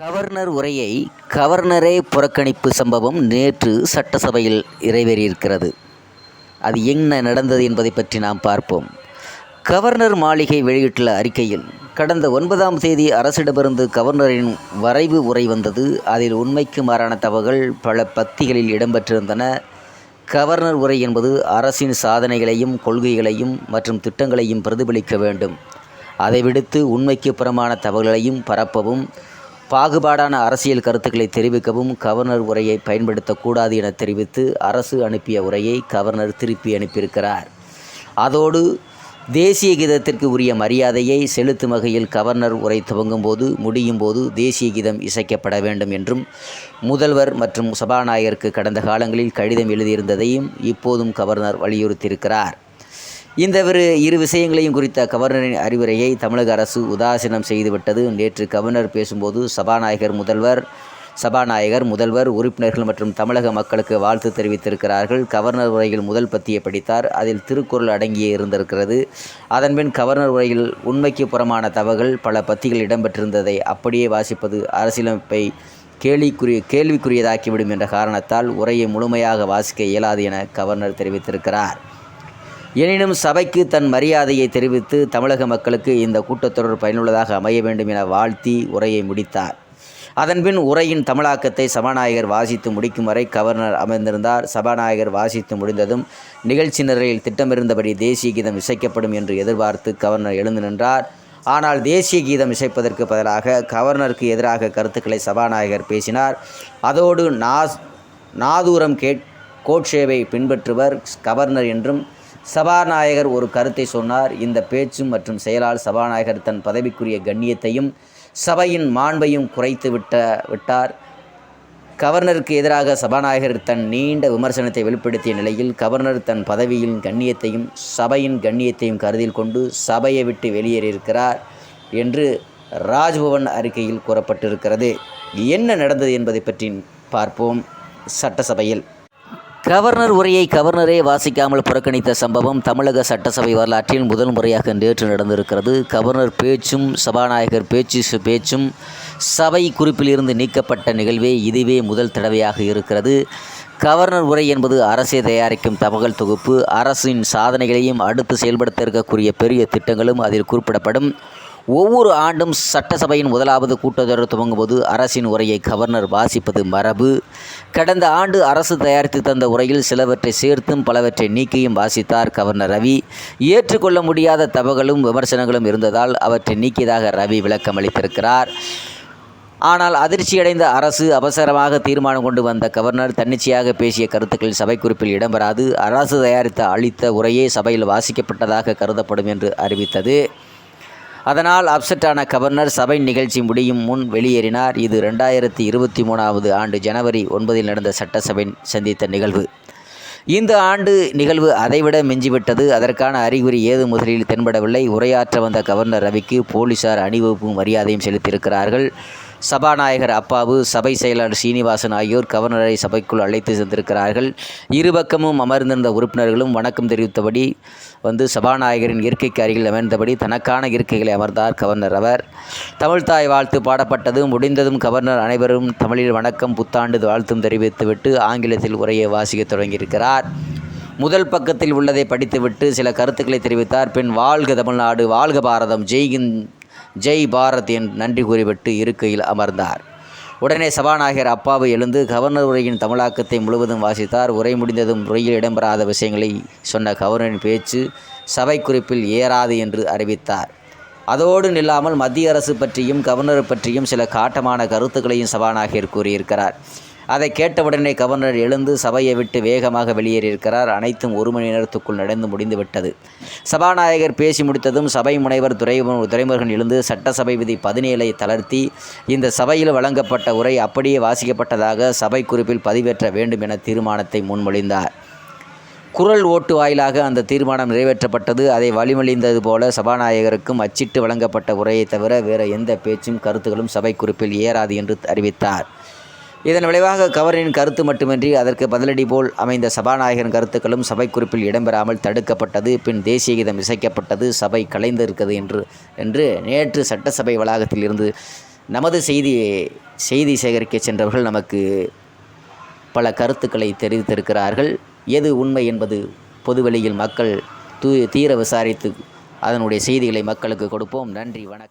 Governor உரையை கவர்னரே புறக்கணிப்பு சம்பவம் நேற்று சட்டசபையில் நிறைவேறியிருக்கிறது. அது என்ன நடந்தது என்பதை பற்றி நாம் பார்ப்போம். கவர்னர் மாளிகை வெளியிட்டுள்ள அறிக்கையில் கடந்த ஒன்பதாம் தேதி அரசிடமிருந்து கவர்னரின் வரைவு உரை வந்தது. அதில் உண்மைக்கு மாறான தவறுகள் பல பத்திகளில் இடம்பெற்றிருந்தன. கவர்னர் உரை என்பது அரசின் சாதனைகளையும் கொள்கைகளையும் மற்றும் திட்டங்களையும் பிரதிபலிக்க வேண்டும். அதை விடுத்து உண்மைக்கு புறமான தகவல்களையும் பரப்பவும் பாகுபாடான அரசியல் கருத்துக்களை தெரிவிக்கவும் கவர்னர் உரையை பயன்படுத்தக்கூடாது என தெரிவித்து அரசு அனுப்பிய உரையை கவர்னர் திருப்பி அனுப்பியிருக்கிறார். அதோடு தேசிய கீதத்திற்கு உரிய மரியாதையை செலுத்தும் வகையில் கவர்னர் உரை துவங்கும் போது முடியும் போது தேசிய கீதம் இசைக்கப்பட வேண்டும் என்றும் முதல்வர் மற்றும் சபாநாயகருக்கு கடந்த காலங்களில் கடிதம் எழுதியிருந்ததையும் இப்போதும் கவர்னர் வலியுறுத்தியிருக்கிறார். இந்த இரு இரு விஷயங்களையும் குறித்த கவர்னரின் அறிவுரையை தமிழக அரசு உதாசீனம் செய்துவிட்டது. நேற்று கவர்னர் பேசும்போது சபாநாயகர் முதல்வர் சபாநாயகர் முதல்வர் உறுப்பினர்கள் மற்றும் தமிழக மக்களுக்கு வாழ்த்து தெரிவித்திருக்கிறார்கள். கவர்னர் உரையில் முதல் பத்தியை படித்தார். அதில் திருக்குறள் அடங்கியே இருந்திருக்கிறது. அதன்பின் கவர்னர் உரையில் உண்மைக்கு புறமான தவகள் பல பத்திகள் இடம்பெற்றிருந்ததை அப்படியே வாசிப்பது அரசியலமைப்பை கேள்விக்குரிய கேள்விக்குரியதாக்கிவிடும் என்ற காரணத்தால் உரையை முழுமையாக வாசிக்க இயலாது என கவர்னர் தெரிவித்திருக்கிறார். எனினும் சபைக்கு தன் மரியாதையை தெரிவித்து தமிழக மக்களுக்கு இந்த கூட்டத்தொடர் பயனுள்ளதாக அமைய வேண்டும் என வாழ்த்தி உரையை முடித்தார். அதன்பின் உரையின் தமிழாக்கத்தை சபாநாயகர் வாசித்து முடிக்கும் வரை கவர்னர் அமர்ந்திருந்தார். சபாநாயகர் வாசித்து முடிந்ததும் நிகழ்ச்சி நிரலில் திட்டமிருந்தபடி தேசிய கீதம் இசைக்கப்படும் என்று எதிர்பார்த்து கவர்னர் எழுந்து நின்றார். ஆனால் தேசிய கீதம் இசைப்பதற்கு பதிலாக கவர்னருக்கு எதிராக கருத்துக்களை சபாநாயகர் பேசினார். அதோடு நாஸ் நாதூரம் கேட் கோட்சேவை பின்பற்றுவர் கவர்னர் என்றும் சபாநாயகர் ஒரு கருத்தை சொன்னார். இந்த பேச்சும் மற்றும் செயலால் சபாநாயகர் தன் பதவிக்குரிய கண்ணியத்தையும் சபையின் மாண்பையும் குறைத்து விட்ட விட்டார். கவர்னருக்கு எதிராக சபாநாயகர் தன் நீண்ட விமர்சனத்தை வெளிப்படுத்திய நிலையில் கவர்னர் தன் பதவியின் கண்ணியத்தையும் சபையின் கண்ணியத்தையும் கருதில் கொண்டு சபையை விட்டு வெளியேறியிருக்கிறார் என்று ராஜ்பவன் அறிக்கையில் கூறப்பட்டிருக்கிறது. என்ன நடந்தது என்பதை பற்றி பார்ப்போம் சட்டசபையில். கவர்னர் உரையை கவர்னரே வாசிக்காமல் புறக்கணித்த சம்பவம் தமிழக சட்டசபை வரலாற்றில் முதல் முறையாக நேற்று நடந்திருக்கிறது. கவர்னர் பேச்சும் சபாநாயகர் பேச்சு பேச்சும் சபை குறிப்பிலிருந்து நீக்கப்பட்ட நிகழ்வே இதுவே முதல் தடவையாக இருக்கிறது. கவர்னர் உரை என்பது அரசே தயாரிக்கும் தகவல் தொகுப்பு. அரசின் சாதனைகளையும் அடுத்து செயல்படுத்த இருக்கக்கூடிய பெரிய திட்டங்களும் அதில் குறிப்பிடப்படும். ஒவ்வொரு ஆண்டும் சட்டசபையின் முதலாவது கூட்டத்தொடர் துவங்கும்போது அரசின் உரையை கவர்னர் வாசிப்பது மரபு. கடந்த ஆண்டு அரசு தயாரித்து தந்த உரையில் சிலவற்றை சேர்த்தும் பலவற்றை நீக்கியும் வாசித்தார் கவர்னர் ரவி. ஏற்றுக்கொள்ள முடியாத தவகளும் விமர்சனங்களும் இருந்ததால் அவற்றை நீக்கியதாக ரவி விளக்கம் அளித்திருக்கிறார். ஆனால் அதிர்ச்சியடைந்த அரசு அவசரமாக தீர்மானம் கொண்டு வந்த கவர்னர் தன்னிச்சையாக பேசிய கருத்துக்கள் சபை குறிப்பில் இடம்பெறாது. அரசு தயாரித்த அளித்த உரையே சபையில் வாசிக்கப்பட்டதாக கருதப்படும் என்று அறிவித்தது. அதனால் அப்செட்டான கவர்னர் சபை நிகழ்ச்சி முடியும் முன் வெளியேறினார். இது ரெண்டாயிரத்தி இருபத்தி மூணாவது ஆண்டு ஜனவரி ஒன்பதில் நடந்த சட்டசபை சந்தித்த நிகழ்வு. இந்த ஆண்டு நிகழ்வு அதைவிட மிஞ்சிவிட்டது. அதற்கான அறிகுறி ஏது முதலில் தென்படவில்லை. உரையாற்ற வந்த கவர்னர் ரவிக்கு போலீசார் அணிவகுப்பும் மரியாதையும் செலுத்தியிருக்கிறார்கள். சபாநாயகர் அப்பாவு சபை செயலாளர் சீனிவாசன் ஆகியோர் கவர்னரை சபைக்குள் அழைத்து சென்றிருக்கிறார்கள். இருபக்கமும் அமர்ந்திருந்த உறுப்பினர்களும் வணக்கம் தெரிவித்தபடி வந்து சபாநாயகரின் இருக்கைக்கு அருகில் அமர்ந்தபடி தனக்கான இருக்கைகளை அமர்ந்தார் கவர்னர் அவர். தமிழ்தாய் வாழ்த்து பாடப்பட்டதும் முடிந்ததும் கவர்னர் அனைவரும் தமிழில் வணக்கம் புத்தாண்டு வாழ்த்தும் தெரிவித்துவிட்டு ஆங்கிலத்தில் உரையை வாசிக்கத் தொடங்கியிருக்கிறார். முதல் பக்கத்தில் உள்ளதை படித்துவிட்டு சில கருத்துக்களை தெரிவித்தார். பின் வாழ்க தமிழ்நாடு வாழ்க பாரதம் ஜெய்கின் ஜெய் பாரத் என் நன்றி கூறிவிட்டு இருக்கையில் அமர்ந்தார். உடனே சபாநாயகர் அப்பாவு எழுந்து கவர்னர் உரையின் தமிழாக்கத்தை முழுவதும் வாசித்தார். உரை முடிந்ததும் உரையில் இடம்பெறாத விஷயங்களை சொன்ன கவர்னரின் பேச்சு சபை குறிப்பில் ஏறாது என்று அறிவித்தார். அதோடு நில்லாமல் மத்திய அரசு பற்றியும் கவர்னர் பற்றியும் சில காட்டமான கருத்துக்களையும் சபாநாயகர் கூறியிருக்கிறார். அதை கேட்டவுடனே கவர்னர் எழுந்து சபையை விட்டு வேகமாக வெளியேறியிருக்கிறார். அனைத்தும் ஒரு மணி நேரத்துக்குள் நடந்து முடிந்துவிட்டது. சபாநாயகர் பேசி முடித்ததும் சபை முனைவர் துறை துறைமுருகன் எழுந்து சட்டசபை விதி பதினேழை தளர்த்தி இந்த சபையில் வழங்கப்பட்ட உரை அப்படியே வாசிக்கப்பட்டதாக சபை குறிப்பில் பதிவேற்ற வேண்டும் என தீர்மானத்தை முன்மொழிந்தார். குரல் ஓட்டு வாயிலாக அந்த தீர்மானம் நிறைவேற்றப்பட்டது. அதை வழிமொழிந்தது போல சபாநாயகருக்கும் அச்சிட்டு வழங்கப்பட்ட உரையை தவிர வேறு எந்த பேச்சும் கருத்துகளும் சபை குறிப்பில் ஏறாது என்று அறிவித்தார். இதன் விளைவாக கவரின் கருத்து மட்டுமின்றி அதற்கு பதிலடி போல் அமைந்த சபாநாயகரின் கருத்துக்களும் சபை குறிப்பில் இடம்பெறாமல் தடுக்கப்பட்டது பின் தேசிய கீதம் இசைக்கப்பட்டது சபை கலைந்திருக்கிறது என்று என்று நேற்று சட்டசபை வளாகத்தில் இருந்து நமது செய்தி செய்தி சேகரிக்க சென்றவர்கள் நமக்கு பல கருத்துக்களை தெரிவித்திருக்கிறார்கள். எது உண்மை என்பது பொதுவெளியில் மக்கள் தூ தீர விசாரித்து அதனுடைய செய்திகளை மக்களுக்கு கொடுப்போம். நன்றி வணக்கம்.